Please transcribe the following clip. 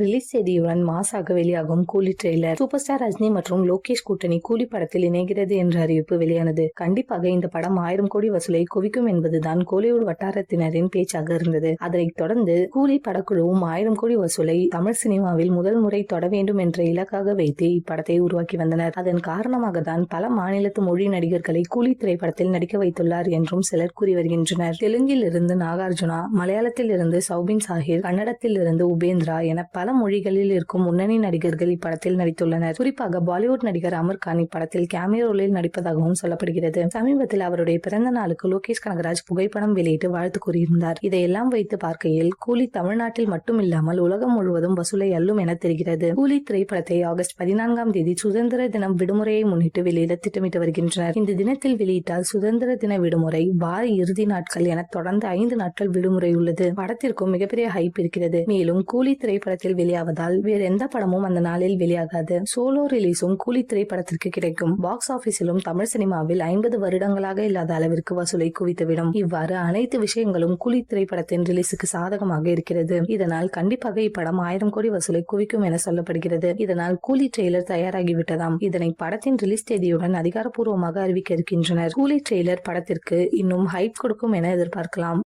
Release செய்தியுடன் மாசாக வெளியாகும் கூலி ட்ரெய்லர். சூப்பர் ஸ்டார் ரஜினி மற்றும் லோகேஷ் கூட்டணி கூலி படத்தில் இணைகிறது என்ற அறிவிப்பு வெளியானது. கண்டிப்பாக இந்த படம் ஆயிரம் கோடி வசூலை குவிக்கும் என்பதுதான் கோலிவுட் வட்டாரத்தினரின் பேச்சாக இருந்தது. அதனைத் தொடர்ந்து கூலி படக்குழுவும் ஆயிரம் கோடி வசூலை தமிழ் சினிமாவில் முதல் முறை தொட வேண்டும் என்ற இலக்காக வைத்து இப்படத்தை உருவாக்கி வந்தனர். அதன் காரணமாக தான் பல மாநிலத்து மொழி நடிகர்களை கூலி திரைப்படத்தில் நடிக்க வைத்துள்ளார் என்றும் சிலர் கூறி வருகின்றனர். தெலுங்கில் இருந்து நாகார்ஜுனா மலையாளத்தில் இருந்து சௌபின் சாஹிர் கன்னடத்தில் இருந்து உபேந்திரா என பல மொழிகளில் இருக்கும் முன்னணி நடிகர்கள் இப்படத்தில் நடித்துள்ளனர். குறிப்பாக பாலிவுட் நடிகர் அமர் கான் இப்படத்தில் கேமியோலில் நடிப்பதாகவும் சொல்லப்படுகிறது. சமீபத்தில் அவருடைய பிறந்த நாளுக்கு லோகேஷ் கனகராஜ் புகைப்படம் வெளியிட்டு வாழ்த்து கூறியிருந்தார். இதையெல்லாம் வைத்து பார்க்கையில் கூலி தமிழ்நாட்டில் மட்டும் இல்லாமல் உலகம் முழுவதும் வசூலை அள்ளும் என தெரிகிறது. கூலி திரைப்படத்தை ஆகஸ்ட் பதினான்காம் தேதி சுதந்திர தினம் விடுமுறையை முன்னிட்டு வெளியிட திட்டமிட்டு வருகின்றனர். இந்த தினத்தில் வெளியிட்டால் சுதந்திர தின விடுமுறை வார இறுதி நாட்கள் என தொடர்ந்து ஐந்து நாட்கள் விடுமுறை உள்ளது. படத்திற்கும் மிகப்பெரிய ஹைப் இருக்கிறது. மேலும் கூலி திரைப்படத்தில் வெளியாவதால் வேற எந்த படமும் அந்த நாளில் வெளியாகாது. சோலோ ரிலீஸும் கூலி திரைப்படத்திற்கு கிடைக்கும். பாக்ஸ் ஆபீஸிலும் தமிழ் சினிமாவில் ஐம்பது வருடங்களாக இல்லாத அளவிற்கு வசூலை குவித்துவிடும். இவ்வாறு அனைத்து விஷயங்களும் கூலி திரைப்படத்தின் ரிலீஸுக்கு சாதகமாக இருக்கிறது. இதனால் கண்டிப்பாக இப்படம் ஆயிரம் கோடி வசூலை குவிக்கும் என சொல்லப்படுகிறது. இதனால் கூலி ட்ரெய்லர் தயாராகிவிட்டதாம். இதனை படத்தின் ரிலீஸ் தேதியுடன் அதிகாரப்பூர்வமாக அறிவிக்க இருக்கின்றனர். கூலி ட்ரெய்லர் படத்திற்கு இன்னும் ஹைப் கொடுக்கும் என எதிர்பார்க்கலாம்.